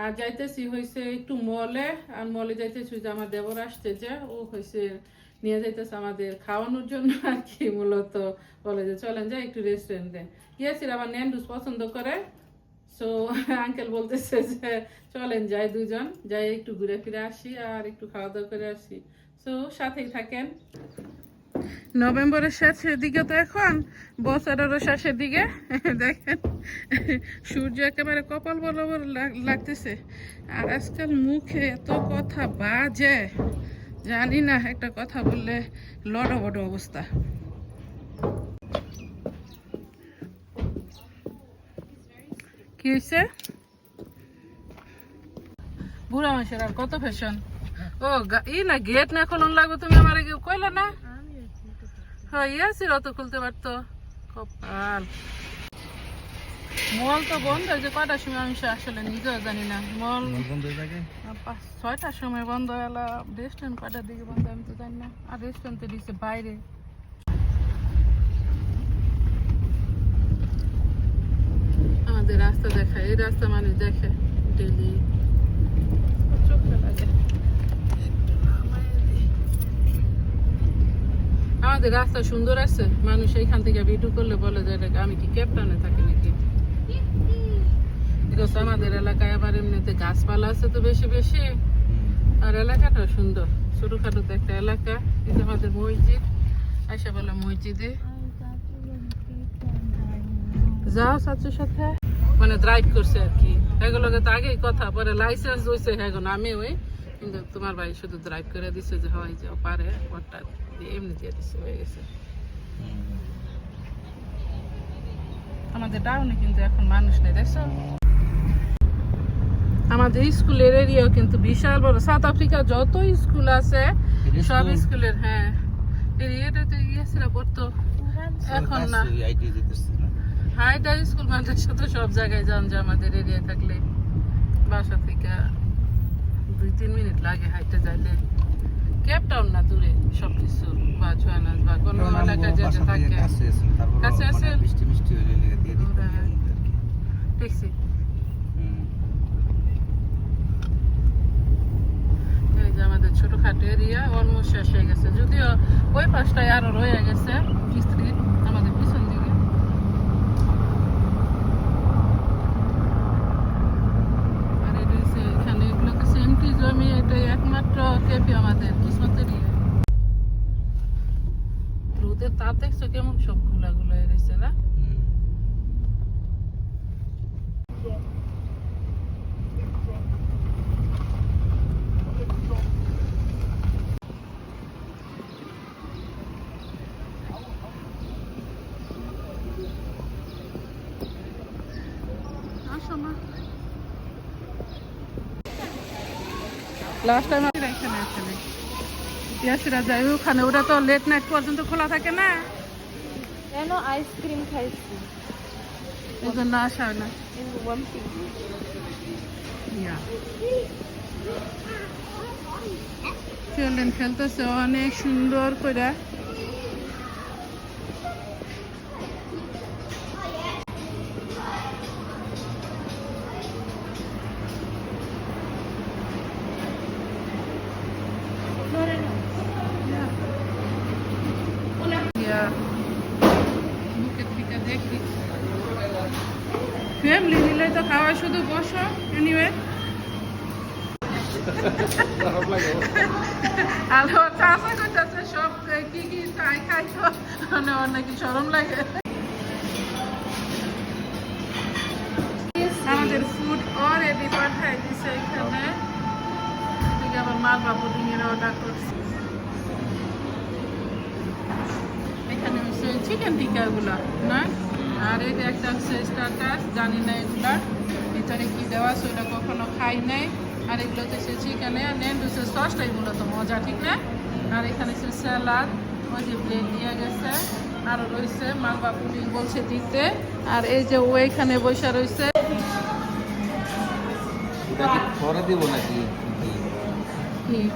আর যাইতেছি একটু মলে। আর মলে যাইতেছি যে আমার দেবর আসছে যে, ও নিয়ে যাইতেছে আমাদের খাওয়ানোর জন্য আর কি, মূলত বলে যে, চলেন যাই একটু রেস্টুরেন্টে গিয়েছি আমার ন্যান্ডুস পছন্দ করে। সো আঙ্কেল বলতেছে যে, চলেন যাই দুজন, যাই একটু ঘুরে ফিরে আসি আর একটু খাওয়া দাওয়া করে আসি। সো সাথেই থাকেন। নভেম্বরের শেষের দিকে তো এখন বছরেরও শেষের দিকে। দেখেন, সূর্য একেবারে কপাল বরাবর লাগ- লাগতেছে। আর আজকাল মুখে এত কথা বাজে, জানি না একটা কথা বললে লড় বড় অবস্থা। কি হয়েছে বুড়া মানুষের আর কত ফ্যাশন ও ই না গেট না খোলন লাগবে তুমি আমার কইলা না? হ্যাঁ ইয়া ছিল তো খুলতে পারতো। কপাল। মল তো বন্ধ যে কটার সময় আমি আসলে নিজেও জানি না। মল ছয়টার সময় বন্ধ এলা রেস্টুরেন্ট কটার দিকে বন্ধ আমি তো জানি না। আর রেস্টুরেন্ট তো দিচ্ছে বাইরে। আমাদের রাস্তা দেখা এই রাস্তা মানুষ দেখে ডেলি আমাদের রাস্তা সুন্দর আছে। মানুষ এইখান থেকে ভিডিও করলে বলে যে এটা আমি কি ক্যাপ্টানে থাকি নাকি? বিকজ আমাদের এলাকায় আবার এমনিতে গাছপালা আছে তো বেশি বেশি। আর এলাকাটা সুন্দর। ছোটখাটো তো একটা এলাকা। যে আমাদের মসজিদ। আইসা বলে মসজিদে। যাও সাথে। মানে ড্রাইভ করছে আর কি। এগুলোকে তো আগেই কথা পরে লাইসেন্স হয়েছে এখন আমি ওই। কিন্তু তোমার ভাই শুধু ড্রাইভ করে দিছে যে হয় যে পারে ওটা এমনি দিয়ে দিছে হয়ে গেছে। আমাদের টাউনে কিন্তু এখন মানুষ নেই দেখছ? আমাদের স্কুলের এরিয়াও কিন্তু বিশাল বড়। সাউথ আফ্রিকা যত স্কুল আছে সব স্কুলের হ্যাঁ। এরিয়াটাতে গিয়েছিল পড়তো এখন না। হাইডার স্কুল মাদ্রাসা তো সব জায়গায় যান যে আমাদের এরিয়ায় থাকলে। বাসা থেকে দুই তিন মিনিট লাগে হাইটে যাইলে কেপ টাউন না দূরে সব কিছু বা জোয়ানাস বা কোন এলাকায় যেতে থাকে কাছে আছেন? দেখছি। এই যে আমাদের ছোটখাটো এরিয়া অলমোস্ট শেষ হয়ে গেছে। যদিও ওই পাশটায় আরও রয়ে গেছে স্ট্রিট আমাদের পিছন দিকে আর এটা হচ্ছে এখানে এগুলো তো সেমটি জমি একমাত্র কেপি আমাদের কিসমতের ইয়ে। রোদের তাপ দেখছ কেমন? সবগুলা গুলা রয়েছে না? আসো মা। লাস্ট টাইম এখানে এখানে ইয়াসিরা যাই ওখানে ওটা তো লেট নাইট পর্যন্ত খোলা থাকে না। কেন আইসক্রিম খাইছি? এই জন্য আসা হয় না। চিলড্রেন খেলতেছে অনেক সুন্দর করে ফ্যামিলি নিলে তো খাওয়া শুধু বসো এনিওয়ে আলো চাষা খাই খাই তো। মানে নাকি সরম লাগে। আমাদের ফুড অলরেডি পাঠাই দিছে এখানে। আবার মালবা পুডিংয়ের অর্ডার করছি এখানে হচ্ছে চিকেন টিকা গুলা না? আর এটা একটা হচ্ছে স্টার্টার জানি না এগুলা ভিতরে কি দেওয়া আছে ওটা কখনো খাই নাই। আর এগুলো হচ্ছে চিকেনে ন্যান্ডুসের সসটাই মূলত মজা ঠিক না? আর এখানে হচ্ছে স্যালাড ওই যে ব্রেড দিয়ে গেছে। আরও রয়েছে মালবা পুডিং বলছে দিতে। আর এই যে ও এখানে বসে রয়েছে। এটা পরে দিব নাকি? ইয়ে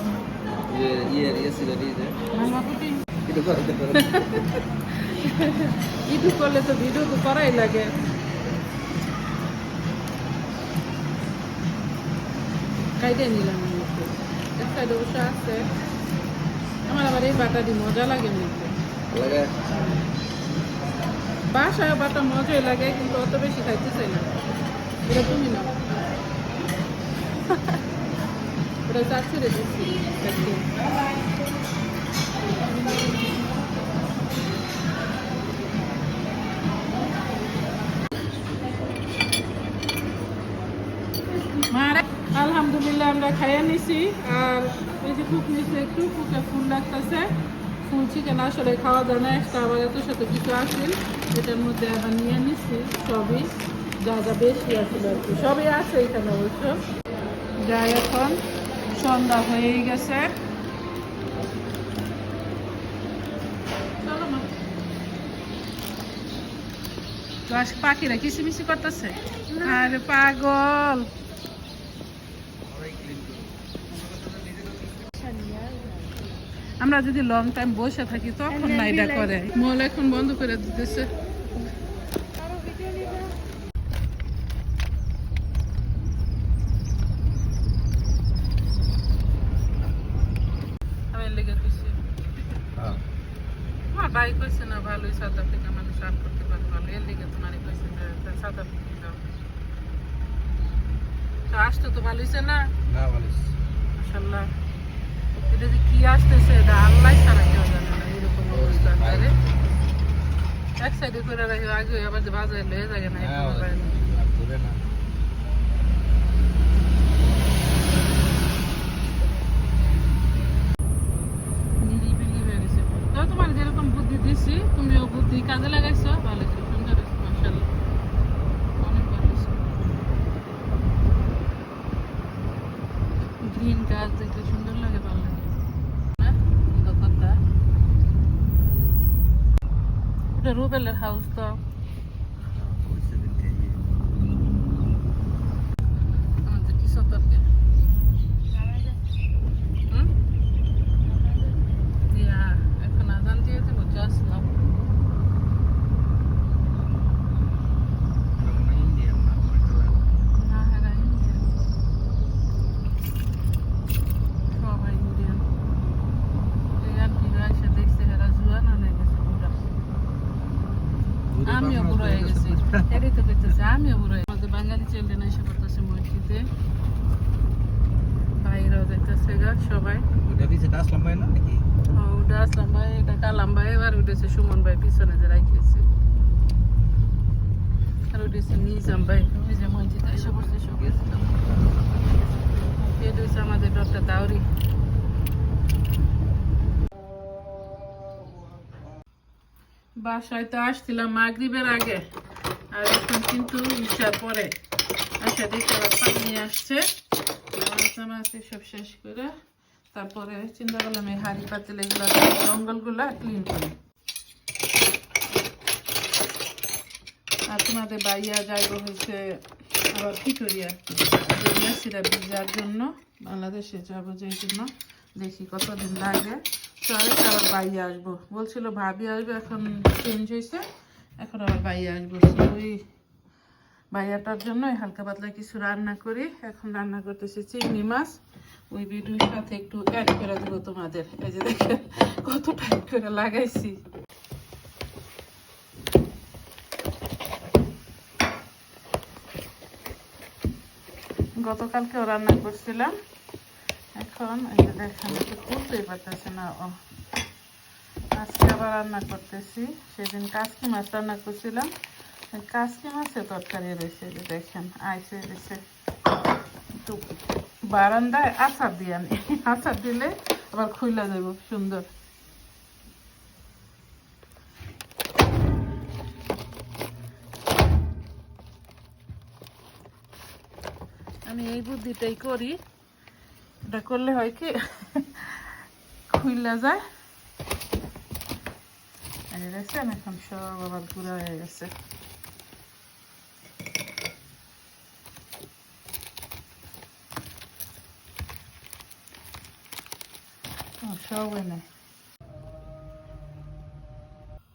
ইয়ে ইয়ে এই যে ভাঙা পুটি এটা করে দিতে পারে। ইউটিউব করলে তো ভিডিও তো করাই লাগে। কাইটে নিলাম। এক সাইডে আছে। আমার আবার এই বাটাটি মজা লাগে নিতে লাগে? বাসায় বাটা মজাই লাগে কিন্তু অত বেশি খাইতে চাই না। এটা তুমি না। ওটা চাচ্ছি রে দিচ্ছি আলহামদুলিল্লাহ আমরা খাইয়ে নিছি। আর এই যে কুক নিছে একটু কুকে ফুল লাগতেছে, ফুল চিকেন আসলে খাওয়া যায় না, একটা আবার এত সাথে কিছু আসিল, এটার মধ্যে আবার নিয়ে নিছি, সবই যা যা বেশি আছিল আর কি। সবই আছে এখানে অবশ্য। যা এখন, সন্ধ্যা হয়েই গেছে চলো মা। আজকে পাখিরা কিসিমিসি করতেছে। আর পাগল। আমরা যদি লং টাইম বসে থাকি, তখন এটা করে। মল এখন বন্ধ করে দিতেছে আমি লেগে খুশি আমার ভাই কইছে না ভালোই সাউথ আফ্রিকা মানুষ আর্ট করতে পারে ভালো এর লিগে তোমার কইছে যে সাউথ আফ্রিকা যাও তো আসতে তো ভালো না? না বলিস মাশাল্লাহ এটা যে কি আসতেছে এটা আল্লাহ ছাড়া কেউ জানে না এরকম অবস্থা। তাহলে এক সাইডে করে রাখি আগে আবার যে বাজারে লয়ে যাবে না এখনও না। না। নিরিবিলি হয়ে গেছে। তো তোমার যেরকম বুদ্ধি দিছি তুমিও বুদ্ধি কাজে লাগাইছো ভালো করে সুন্দর হয়েছে মাশাল্লাহ অনেক ভালো হয়েছে গ্রিন গাছ দেখতে সুন্দর লাগে ভালো লাগে না সুন্দর কথা ওটা রুবেলের হাউস তো ওই সেদিন থেকে আমাদের কি সতর্কে হুম ইয়া এখন আজান দিয়ে দেবো আসলাম আমরা ইন্ডিয়ান না মাশাআল্লাহ না হেরা ইন্ডিয়ান সবাই ইন্ডিয়ান এই আর কি এসে দেখছে হেরা জুয়ান হয়ে গেছে পুরা আমিও বুড়ো হয়ে গেছি এটাই তো দেখতেছি আমিও বুড়ো হয়ে এসে করতেছে মসজিদে। বাইরেও দেখতেছে গা সবাই। ওটা পিছে আসলাম ভাই না নাকি? ও, ওটা আসলাম এটা কালাম ভাই এবার উঠেছে সুমন ভাই পিছনে যে রাখিয়েছে। আর উঠেছে নিজাম ভাই ওই যে মসজিদে এসে পড়ছে সব। এটা হচ্ছে আমাদের ডক্টর দাউরি। বাসায় তো আসছিলাম মাগরিবের আগে আর এখন কিন্তু ইচ্ছার পরে। আচ্ছা দেখতে পানি নিয়ে আসছে। নামাজ সব শেষ করে। তারপরে চিন্তা করলাম এই হাড়ি পাতিল এগুলো জঙ্গলগুলো ক্লিন করি। আর তোমাদের বাইয়া যাইব হয়েছে আবার পিটুরিয়া মেসিরা ভিজার জন্য, বাংলাদেশে যাব যে জন্য। দেখি কতদিন লাগে। চলে আবার বাইয়া আসব। বলছিল ভাবি আসবে, এখন চেঞ্জ হয়েছে। এখন আবার বাইয়া আসব। ওই ভাইয়াটার জন্য হালকা পাতলা কিছু রান্না করি। এখন রান্না করতেছি চিংড়ি মাছ। ওই ভিডিওর সাথে একটু অ্যাড করে দেবো তোমাদের। এই যে দেখে কত টাইট করে লাগাইছি। গতকালকেও রান্না করছিলাম। এখন এই যে দেখেন, একটু পারতেছে না। ও, আজকে আবার রান্না করতেছি। সেদিন কাসকি মাছ রান্না করছিলাম। কাসকি মাছের তরকারি রয়েছে দেখেন, আইসে রয়েছে বারান্দায় আচার দিয়ে আচার দিলে আবার যাব সুন্দর। আমি এই বুদ্ধিটাই করি। এটা করলে হয় কি, খুইলা যায়। এখন সব আবার গুঁড়া হয়ে গেছে। সব এনে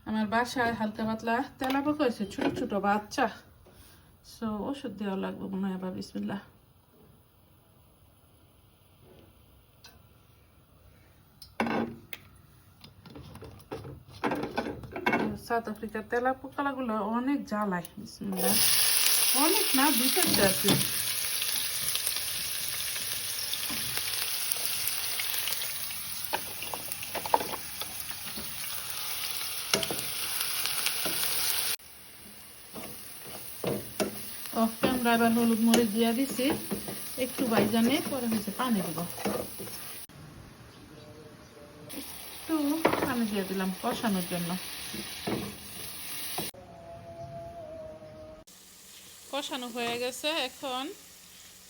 আমার বাসায় হালকা পাতলা তেলাপোক হয়েছে, ছোট ছোট বাচ্চা। সো ওষুধ দেওয়া লাগবে মনে হয় আবার বিসমিল্লা সাউথ আফ্রিকার তেলা পোকালাগুলো অনেক জ্বালায় বিসমিল্লা অনেক না দুটো আছে। অফ ক্যামেরা এবার হলুদ মরিচ দিয়ে দিছি, একটু বাইজানে, পরে হয়েছে পানি দিব। একটু পানি দিয়ে দিলাম কষানোর জন্য। কষানো হয়ে গেছে, এখন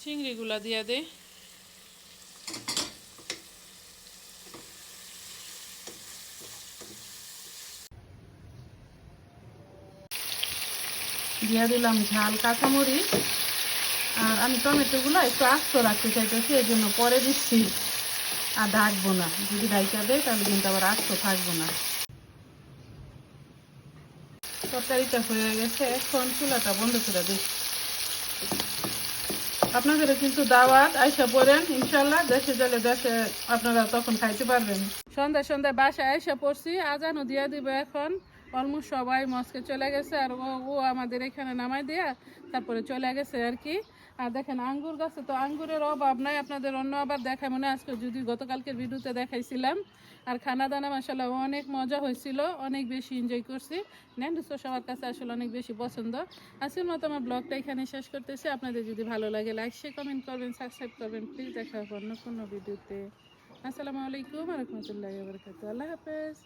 চিংড়িগুলা দিয়ে দিই দিয়ে দিলাম ঝাল কাঁচামরিচ। আর আমি টমেটোগুলো একটু আস্ত রাখতে চাইতেছি, এই জন্য পরে দিচ্ছি। আর ঢাকবো না। যদি ঢাইকা দেয়, তাহলে কিন্তু আবার আস্ত থাকব না। তরকারিটা হয়ে গেছে। এখন চুলাটা বন্ধ করে দিই। আপনাদের কিন্তু দাওয়াত, আইসা পড়েন ইনশাল্লাহ দেশে গেলে দেশে আপনারা তখন খাইতে পারবেন। সন্ধ্যা সন্ধ্যা বাসায় আইসা পড়ছি। আজানও দিয়ে দিবে এখন। অলমোস্ট সবাই মস্কে চলে গেছে আর ও ও আমাদের এখানে নামাই দেয়া, তারপরে চলে গেছে আর কি। আর দেখেন আঙ্গুর গাছে তো আঙ্গুরের অভাব নাই, আপনাদের অন্য আবার দেখায় মনে আজকে যদি গতকালকের ভিডিওতে দেখাইছিলাম। আর খানা দানা মাসাল্লাহ অনেক মজা হয়েছিল, অনেক বেশি এনজয় করছি। ন্যান্ডুসো সবার কাছে আসলে অনেক বেশি পছন্দ। আজকের মতো আমার ব্লগটা এখানে শেষ করতেছি। আপনাদের যদি ভালো লাগে লাইক শেয়ার কমেন্ট করবেন সাবস্ক্রাইব করবেন। প্লিজ দেখা হবে অন্য কোনো ভিডিওতে। আসসালামু আলাইকুম রহমতুল্লাহ বরকাত আল্লাহ হাফেজ।